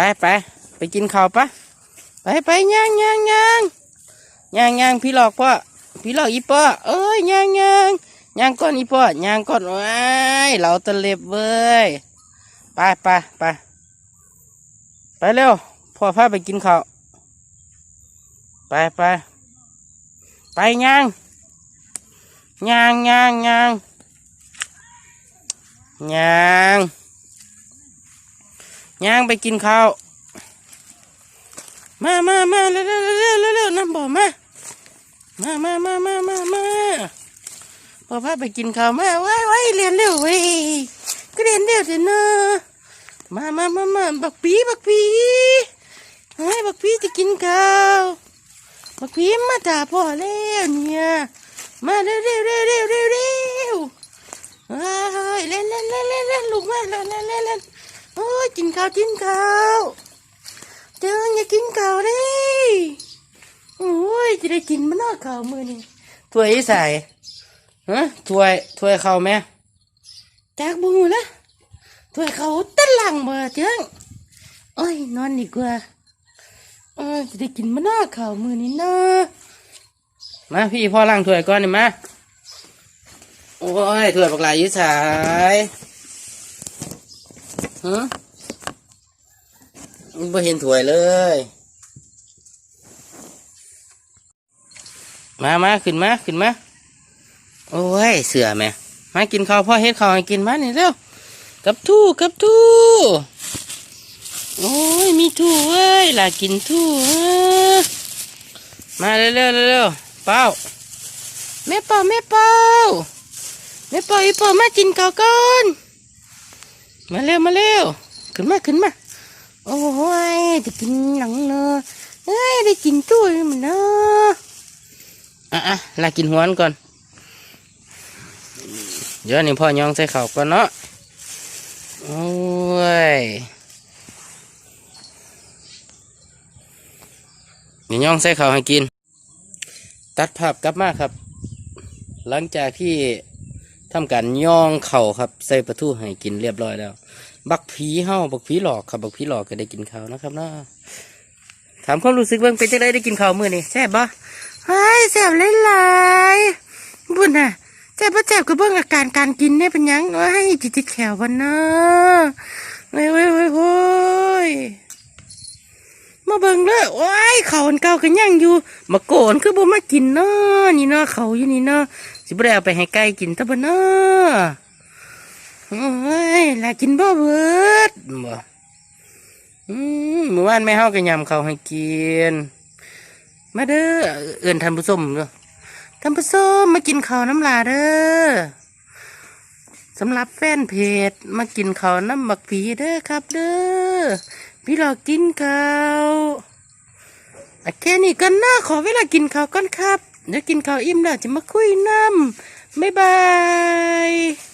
ไปไปไปกินข้าวปะไปไปย่างย่างย่างย่างย่างพี่หลอกพ่อพี่หลอกอีพ่อเอ้ยย่างย่างย่างก้อนอีพ่อย่างก้อนว้ายเราตะเล็บเว้ยไปไปไปไปเร็วพ่อพาไปกินข้าวไปไปไปย่างย่างย่างย่างย่าง ย่างไปกินข้าว มามามาเร็วเร็วเร็วเร็วเร็วน้ำบ่มา มามามามามามาพ่อพาไปกินข้าวมาไว้ไว้เรียนเร็วเว้ยก็เรียนเร็วเถอะเนอะมามามามาบักปีบักปีเฮ้ยบักปีจะกินข้าวบักปีมาด่าพ่อแล้วเนี่ยมาเร็วเร็วเร็วเร็วเร็วเร็วเฮ้ยเล่นเล่นเล่นเล่นเล่นลูกมาเล่นเล่นเล่นเล่น ยกินข้าวกินข้าวเจังอย่ากินข้าวดิโอ้ยจะได้กินมันนอกข้าวมือนี่ถ้วยอีใส่ฮะถ้วยถ้วยข้าวแม่จากบุงละถ้วยข้าวตั้งหลังบ่เจังโอ้ยนอนดีกว่าเออจะได้กินมันนอกข้าวมือนี่นะมาพี่พ่อล้างถ้วยก่อนนี่มาโอ้ยถ้วยปากหลายอยี่สายฮะ ไม่เห็นถ้วยเลย มามาขึ้นมาขึ้นมา โอ้ย เสือแม่มากินข้าวพ่อเฮ็ดข้าวให้กินมานี่เร็วกับทู่กับทู่โอ้ย มีทู่เว้ยล่ะกินทู่เอ้อมาเร็วเร็วเร็วเร็วเป้าแม่เป้าแม่เป้าแม่เป้าอีเป้ามากินข้าวก่อน มาเร็วมาเร็วขึ้นมาขึ้นมา โอ้ยได้กินหนังเนอะเอ้ยได้กินตู้มันเนอะอะอะลากินหัวนก่อน เดี๋ยวนี่พ่อย่องใส่ข้าวก่อนเนาะโอ้ยนี่ย่องใส่ข้าวให้กิน ตัดภาพกลับมาครับ หลังจากที่ทำการย่องเข่าครับ ใส่ปลาทูให้กินเรียบร้อยแล้ว บักผีเฮาบักผีหลอกครับบักผีหลอกก็ได้กินข้าวนะครับเนาะถามความรู้สึกเบิ่งเป็นจังไดได้กินข้าวมื้อนี้แซ่บบ่เฮ้ยแซ่บหลายๆบุญน่ะแซ่บบ่แซ่บก็เบิ่งอาการการกินเนี่ยเป็นหยังเอ้ยจิตติดแขวบ่เนาะเว้ยเว้ยเว้ยเว้ยมาเบิ่งเด้อโอ้ยข้าอันเก่าก็ยังอยู่ มาโกนคือบ่มากินเนาะนี่เนาะเขาอยู่นี่เนาะสิบ่ได้เอาไปให้ไก่กินตะบ่เนาะ โอ้ยลากินบ่เบิดบ่อืมเมื่อวานแม่เฮาก็ยำข้าวให้กิน มาเด้อเอื่นท่านผู้ชมเด้อท่านผู้ชมมากินข้าวน้ำลาเด้อสำหรับแฟนเพจมากินข้าวน้ำบักผีเด้อครับ เด้อพี่เรากินข้าวอะแค่นี้กันนะขอเวลากินข้าวก่อนครับ เดี๋ยวกินข้าวอิ่มแล้วจะมาคุยน้ำบ๊ายบาย